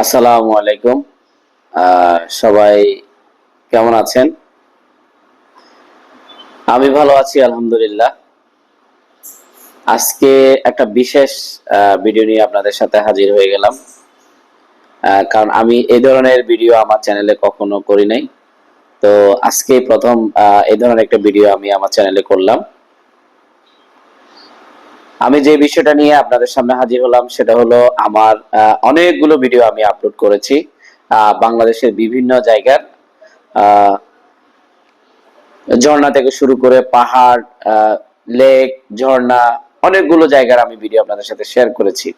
আসসালামু আলাইকুম। সবাই কেমন আছেন? আমি ভালো আছি, আলহামদুলিল্লাহ। আজকে একটা বিশেষ ভিডিও নিয়ে আপনাদের সাথে হাজির হয়ে গেলাম। কারণ আমি এই ধরনের ভিডিও আমার চ্যানেলে কখনো করি নাই। তো আজকে প্রথম এই ধরনের একটা ভিডিও আমি আমার চ্যানেলে করলাম। আমি যে বিষয়টা নিয়ে আপনাদের সামনে হাজির হলাম সেটা হলো আমার অনেকগুলো ভিডিও আমি আপলোড করেছি বাংলাদেশের বিভিন্ন জায়গার ঝর্ণা থেকে শুরু করে পাহাড় লেক ঝর্ণা, অনেকগুলো জায়গার আমি ভিডিও আপনাদের সাথে শেয়ার করেছি।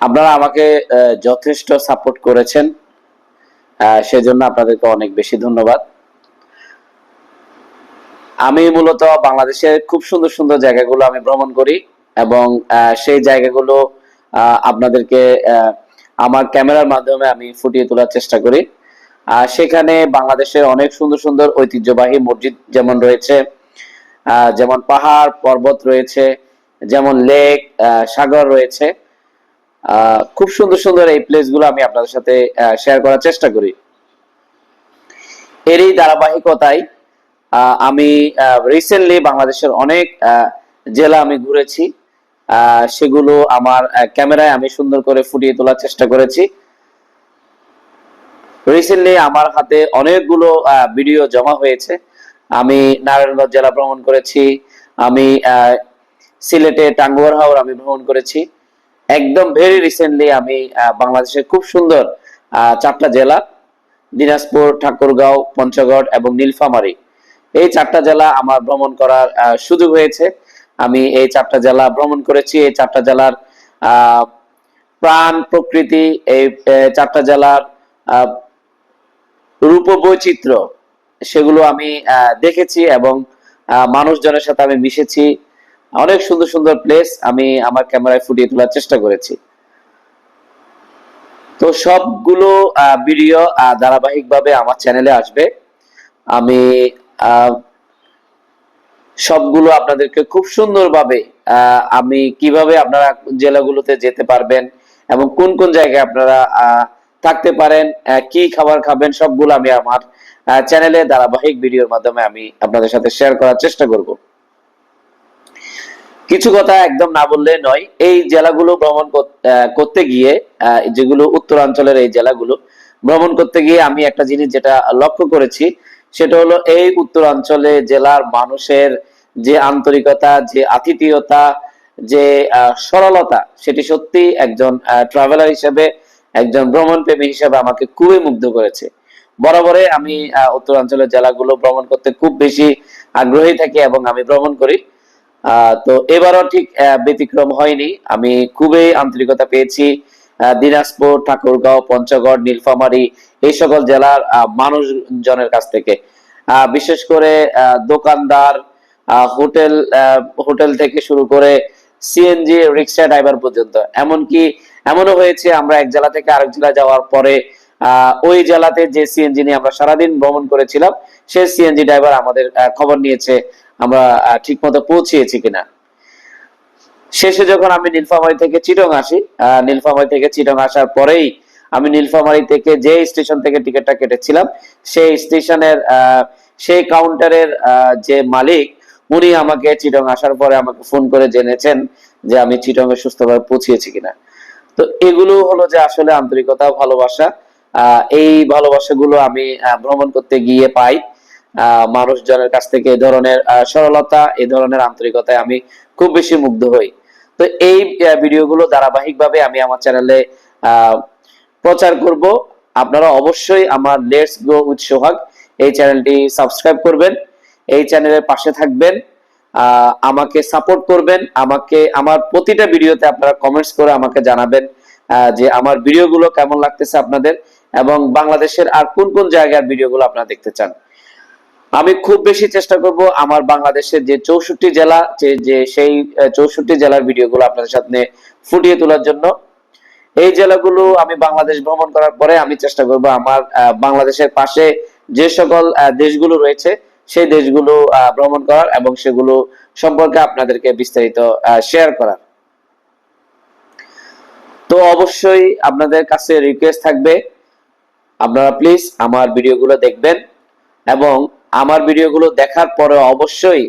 আপনারা আমাকে যথেষ্ট সাপোর্ট করেছেন সেজন্য আপনাদেরকে অনেক বেশি ধন্যবাদ। আমি মূলত বাংলাদেশের খুব সুন্দর সুন্দর জায়গাগুলো আমি ভ্রমণ করি এবং সেই জায়গাগুলো আপনাদেরকে আমার ক্যামেরার মাধ্যমে আমি ফুটিয়ে তোলার চেষ্টা করি। সেখানে বাংলাদেশের অনেক সুন্দর সুন্দর ঐতিহ্যবাহী মসজিদ যেমন রয়েছে যেমন পাহাড়, পর্বত রয়েছে, যেমন লেক সাগর রয়েছে। খুব সুন্দর সুন্দর এই প্লেসগুলো আমি আপনাদের সাথে শেয়ার করার চেষ্টা করি। এরই ধারাবাহিকতায় আমি রিসেন্টলি বাংলাদেশের অনেক জেলা আমি ঘুরেছি। সেগুলো আমার ক্যামেরায় আমি সুন্দর করে ফুটিয়ে তোলার চেষ্টা করেছি। রিসেন্টলি আমার হাতে অনেকগুলো ভিডিও জমা হয়েছে। আমি নারায়ণগঞ্জ জেলা ভ্রমণ করেছি। আমি সিলেটে টাঙ্গুয়ার হাওর আমি ভ্রমণ করেছি। একদম ভেরি রিসেন্টলি আমি বাংলাদেশের খুব সুন্দর চারটা জেলা। দিনাজপুর, ঠাকুরগাঁও, পঞ্চগড় এবং নীলফামারী। এই চারটা জেলা আমার ভ্রমণ করার সুযোগ হয়েছে। আমি এই চারটা জেলা ভ্রমণ করেছি। এই চারটা জেলার প্রাণ, প্রকৃতি, এই চারটা জেলার রূপ বৈচিত্র্য সেগুলো আমি দেখেছি এবং মানুষজনের সাথে আমি মিশেছি। অনেক সুন্দর সুন্দর প্লেস আমি আমার ক্যামেরায় ফুটিয়ে তোলার চেষ্টা করেছি। তো সবগুলো ভিডিও ধারাবাহিকভাবে আমার চ্যানেলে আসবে। আমি সবগুলো আপনাদেরকে খুব সুন্দরভাবে আমি কীভাবে আপনারা জেলাগুলোতে যেতে পারবেন এবং কোন কোন জায়গায় আপনারা থাকতে পারেন কি খাবার খাবেন, সবগুলো আমি আমার চ্যানেলে ধারাবাহিক ভিডিওর মাধ্যমে আমি আপনাদের সাথে শেয়ার করার চেষ্টা করব। কিছু কথা একদম না বললে নয়, এই জেলাগুলো ভ্রমণ করতে গিয়ে যেগুলো উত্তরাঞ্চলের এই জেলাগুলো, ভ্রমণ করতে গিয়ে আমি একটা জিনিস যেটা লক্ষ্য করেছি সেটা হলো এই উত্তরাঞ্চলে জেলার মানুষের যে আন্তরিকতা, যে আতিথেয়তা, যে সরলতা, সেটি সত্যি একজন ট্রাভেলার হিসেবে, একজন ভ্রমণ প্রেমী হিসেবে আমাকে খুবই মুগ্ধ করেছে। বরাবরে আমি উত্তরাঞ্চলের জেলাগুলো ভ্রমণ করতে খুব বেশি আগ্রহী থাকি এবং আমি ভ্রমণ করি। তো এবারও ঠিক ব্যতিক্রম হয়নি। আমি খুবই আন্তরিকতা পেয়েছি। দিনাজপুর, ঠাকুরগাঁও, পঞ্চগড়, নীলফামারী এই সকল জেলার মানুষজনের কাছ থেকে। বিশেষ করে দোকানদার হোটেল হোটেল থেকে শুরু করে সিএনজি রিক্সা ড্রাইভার পর্যন্ত। এমনকি এমনও হয়েছে, আমরা এক জেলা থেকে আরেক জেলা যাওয়ার পরে ওই জেলাতে যে সিএনজি নিয়ে আমরা সারাদিন ভ্রমণ করেছিলাম সে সিএনজি ড্রাইভার আমাদের খবর নিয়েছে, আমরা ঠিক মতো পৌঁছিয়েছি কিনা। শেষে যখন আমি নীলফামারী থেকে চিটং আসি নীলফামারী থেকে চিটং আসার পরেই আমি নীলফামারী থেকে যে স্টেশন থেকে টিকিটটা কেটেছিলাম, সেই স্টেশনের সেই কাউন্টারের যে মালিক, উনি আমাকে চিটং আসার পরে আমাকে ফোন করে জেনেছেন যে আমি চিটং এ সুস্থভাবে পৌঁছিয়েছি কিনা। তো এগুলো হলো যে আসলে আন্তরিকতা, ভালোবাসা। এই ভালোবাসাগুলো আমি ভ্রমণ করতে গিয়ে পাই। মানুষজনের কাছ থেকে এই ধরনের সরলতা এই ধরনের আন্তরিকতায় আমি খুব বেশি মুগ্ধ হই। তো এই ভিডিওগুলো ধারাবাহিকভাবে আমি আমার চ্যানেলে প্রচার করব। আপনারা অবশ্যই আমার লেটস গো উইথ সোহাগ এই চ্যানেলটি সাবস্ক্রাইব করবেন, এই চ্যানেলের পাশে থাকবেন আমাকে সাপোর্ট করবেন, আমাকে, আমার প্রতিটা ভিডিওতে আপনারা কমেন্টস করে আমাকে জানাবেন যে আমার ভিডিওগুলো কেমন লাগতেছে আপনাদের এবং বাংলাদেশের আর কোন কোন জায়গার ভিডিওগুলো আপনারা দেখতে চান। আমি খুব বেশি চেষ্টা করব আমার বাংলাদেশের যে চৌষট্টি জেলা, যে সেই চৌষট্টি জেলার ভিডিওগুলো আপনাদের সামনে ফুটিয়ে তোলার জন্য। এই জেলাগুলো আমি বাংলাদেশ ভ্রমণ করার পরে আমি চেষ্টা করব আমার বাংলাদেশের পাশে যে সকল দেশগুলো রয়েছে, সেই দেশগুলো ভ্রমণ করার এবং সেগুলো সম্পর্কে আপনাদেরকে বিস্তারিত শেয়ার করার। তো অবশ্যই আপনাদের কাছে রিকোয়েস্ট থাকবে। আপনারা প্লিজ আমার ভিডিওগুলো দেখবেন। এবং আমার ভিডিওগুলো দেখার পরে অবশ্যই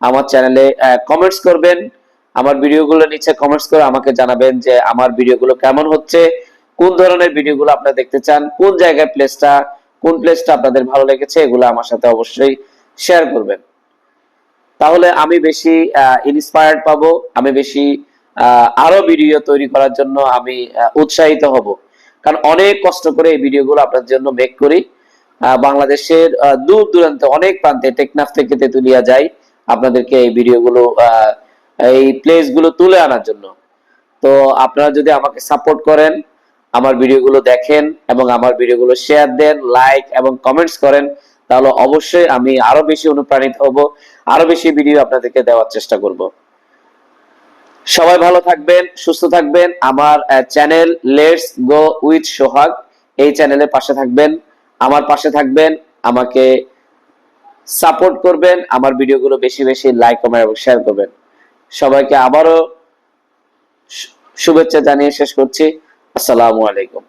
আমার চ্যানেলে কমেন্টস করবেন। আমার ভিডিওগুলো নিচে কমেন্টস করে আমাকে জানাবেন যে আমার ভিডিওগুলো কেমন হচ্ছে, কোন ধরনের ভিডিওগুলো আপনারা দেখতে চান, কোন জায়গায় প্লেসটা কোন প্লেসটা আপনাদের ভালো লেগেছে, এগুলো আমার সাথে অবশ্যই শেয়ার করবেন। তাহলে আমি বেশি ইন্সপায়ার্ড পাবো, আমি বেশি আরও ভিডিও তৈরি করার জন্য আমি উৎসাহিত হব। কারণ অনেক কষ্ট করে এই ভিডিওগুলো আপনাদের জন্য মেক করি। বাংলাদেশের দূর দূরান্তে অনেক প্রান্তে টেকনাফ থেকে তেতুলিয়া যাই আপনাদেরকে এই ভিডিওগুলো এই প্লেসগুলো তুলে আনার জন্য। তো আপনারা যদি আমাকে সাপোর্ট করেন, আমার ভিডিওগুলো দেখেন এবং আমার ভিডিওগুলো শেয়ার দেন লাইক এবং কমেন্টস করেন, তাহলে অবশ্যই আমি আরও বেশি অনুপ্রাণিত হব, আরও বেশি ভিডিও আপনাদেরকে দেওয়ার চেষ্টা করব। সবাই ভালো থাকবেন, সুস্থ থাকবেন। আমার channel let's go with Sohag, এই চ্যানেলের পাশে থাকবেন। আমার পাশে থাকবেন, আমাকে সাপোর্ট করবেন, আমার ভিডিওগুলো বেশি বেশি লাইক কমেন্ট এবং শেয়ার করবেন। সবাইকে আবারও শুভেচ্ছা জানিয়ে শেষ করছি। আসসালামু আলাইকুম।